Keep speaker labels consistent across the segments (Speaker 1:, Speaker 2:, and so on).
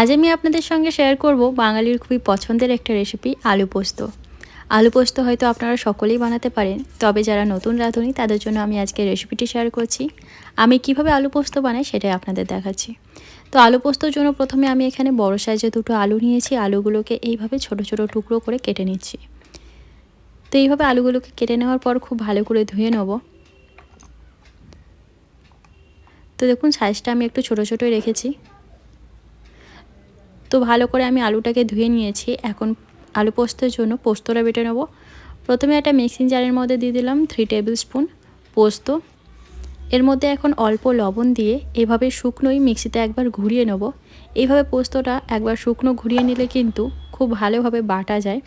Speaker 1: আজ আমি আপনাদের সঙ্গে শেয়ার করব বাঙালির খুবই পছন্দের একটা রেসিপি আলু পোস্ত। আলু পোস্ত হয়তো আপনারা সকলেই বানাতে পারেন, তবে যারা নতুন রাঁধুনি, তাদের জন্য আমি আজকে রেসিপিটি শেয়ার করছি। আমি কীভাবে আলু পোস্ত বানাই সেটাই আপনাদের দেখাচ্ছি। তো আলু পোস্তর জন্য প্রথমে আমি এখানে বড় সাইজে দুটো আলু নিয়েছি, আলুগুলোকে এইভাবে ছোট ছোট টুকরো করে কেটে নিচ্ছি। তো এইভাবে আলুগুলোকে কেটে নেওয়ার পর খুব ভালো করে ধুয়ে নেব। তো দেখুন সাইজটা আমি একটু ছোট ছোটোই রেখেছি। তো ভালো করে আমি আলুটাকে ধুয়ে নিয়েছি। এখন আলু পোস্তের জন্য পোস্তটা বেটে নেব। প্রথমে একটা মিক্সিং জারের মধ্যে দিয়ে দিলাম থ্রি টেবিল স্পুন পোস্ত। এর মধ্যে এখন অল্প লবণ দিয়ে এভাবে শুকনোই মিক্সিতে একবার ঘুরিয়ে নেব। এইভাবে পোস্তটা একবার শুকনো ঘুরিয়ে নিলে কিন্তু খুব ভালোভাবে বাটা যায়।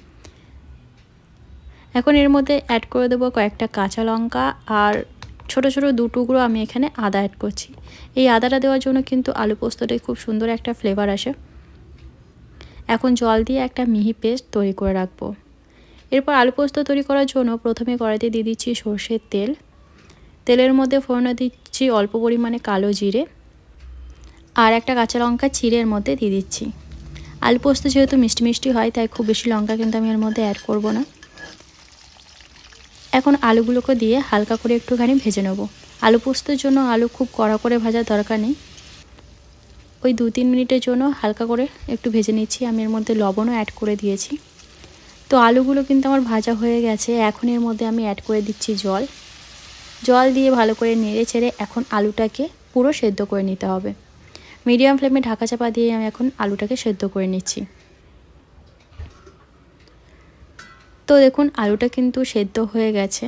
Speaker 1: এখন এর মধ্যে অ্যাড করে দেবো কয়েকটা কাঁচা লঙ্কা আর ছোট ছোট দু টুকরো আমি এখানে আদা অ্যাড করছি। এই আদাটা দেওয়ার জন্য কিন্তু আলু পোস্তটায় খুব সুন্দর একটা ফ্লেভার আসে। এখন জল দিয়ে একটা মিহি পেস্ট তৈরি করে রাখব। এরপর আলু পোস্ত তৈরি করার জন্য প্রথমে কড়াইতে দিয়ে দিচ্ছি সর্ষের তেল। তেলের মধ্যে ফোড়নে দিচ্ছি অল্প পরিমাণে কালো জিরে আর একটা কাঁচা লঙ্কা চিড়ের মধ্যে দিয়ে দিচ্ছি। আলু পোস্ত যেহেতু মিষ্টি মিষ্টি হয়, তাই খুব বেশি লঙ্কা কিন্তু আমি এর মধ্যে অ্যাড করব না। এখন আলুগুলোকে দিয়ে হালকা করে একটুখানি ভেজে নেব। আলু পোস্তের জন্য আলু খুব কড়া করে ভাজার দরকার নেই। ওই দু তিন মিনিটের জন্য হালকা করে একটু ভেজে নিচ্ছি। আমি এর মধ্যে লবণও অ্যাড করে দিয়েছি। তো আলুগুলো কিন্তু আমার ভাজা হয়ে গেছে। এখন এর মধ্যে আমি অ্যাড করে দিচ্ছি জল। জল দিয়ে ভালো করে নেড়ে ছেড়ে এখন আলুটাকে পুরো সেদ্ধ করে নিতে হবে। মিডিয়াম ফ্লেমে ঢাকা চাপা দিয়ে আমি এখন আলুটাকে সেদ্ধ করে নিচ্ছি। তো দেখুন, আলুটা কিন্তু সেদ্ধ হয়ে গেছে।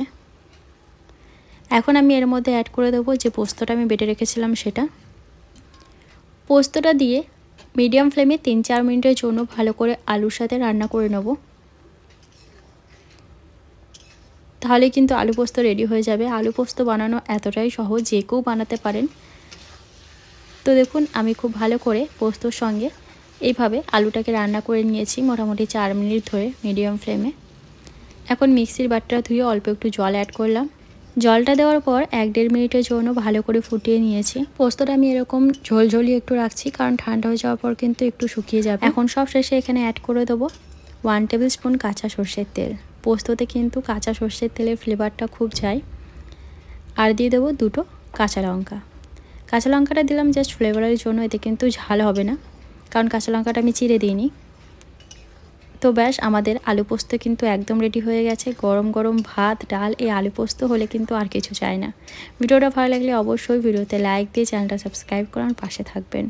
Speaker 1: এখন আমি এর মধ্যে অ্যাড করে দেবো যে পোস্তটা আমি বেটে রেখেছিলাম সেটা। পোস্তটা দিয়ে মিডিয়াম ফ্লেমে তিন চার মিনিটের জন্য ভালো করে আলুর সাথে রান্না করে নেব। তাহলে কিন্তু আলু পোস্ত রেডি হয়ে যাবে। আলু পোস্ত বানানো এতটাই সহজ যে কেউ বানাতে পারেন। তো দেখুন, আমি খুব ভালো করে পোস্তর সঙ্গে এইভাবে আলুটাকে রান্না করে নিয়েছি মোটামুটি চার মিনিট ধরে মিডিয়াম ফ্লেমে এখন মিক্সির বাটটা ধুয়ে অল্প একটু জল অ্যাড করলাম। জলটা দেওয়ার পর এক দেড় মিনিটের জন্য ভালো করে ফুটিয়ে নিয়েছি। পোস্তটা আমি এরকম ঝোলঝোলি একটু রাখছি, কারণ ঠান্ডা হয়ে যাওয়ার পর কিন্তু একটু শুকিয়ে যাবে। এখন সব শেষে এখানে অ্যাড করে দেবো ওয়ান টেবিল স্পুন কাঁচা সর্ষের তেল। পোস্ততে কিন্তু কাঁচা সর্ষের তেলের ফ্লেভারটা খুব যায়। আর দিয়ে দেবো দুটো কাঁচা লঙ্কা। কাঁচা লঙ্কাটা দিলাম জাস্ট ফ্লেভারের জন্য, এতে কিন্তু ঝাল হবে না। কারণ কাঁচা লঙ্কাটা আমি চিড়ে দিইনি। তো ব্যাস, আমাদের আলু পোস্ত কিন্তু একদম রেডি হয়ে গেছে। গরম গরম ভাত, ডাল, এই আলু পোস্ত হলে কিন্তু আর কিছু চায় না। ভিডিওটা ভালো লাগলে অবশ্যই ভিডিওতে লাইক দিয়ে চ্যানেলটা সাবস্ক্রাইব করার পাশে থাকবেন।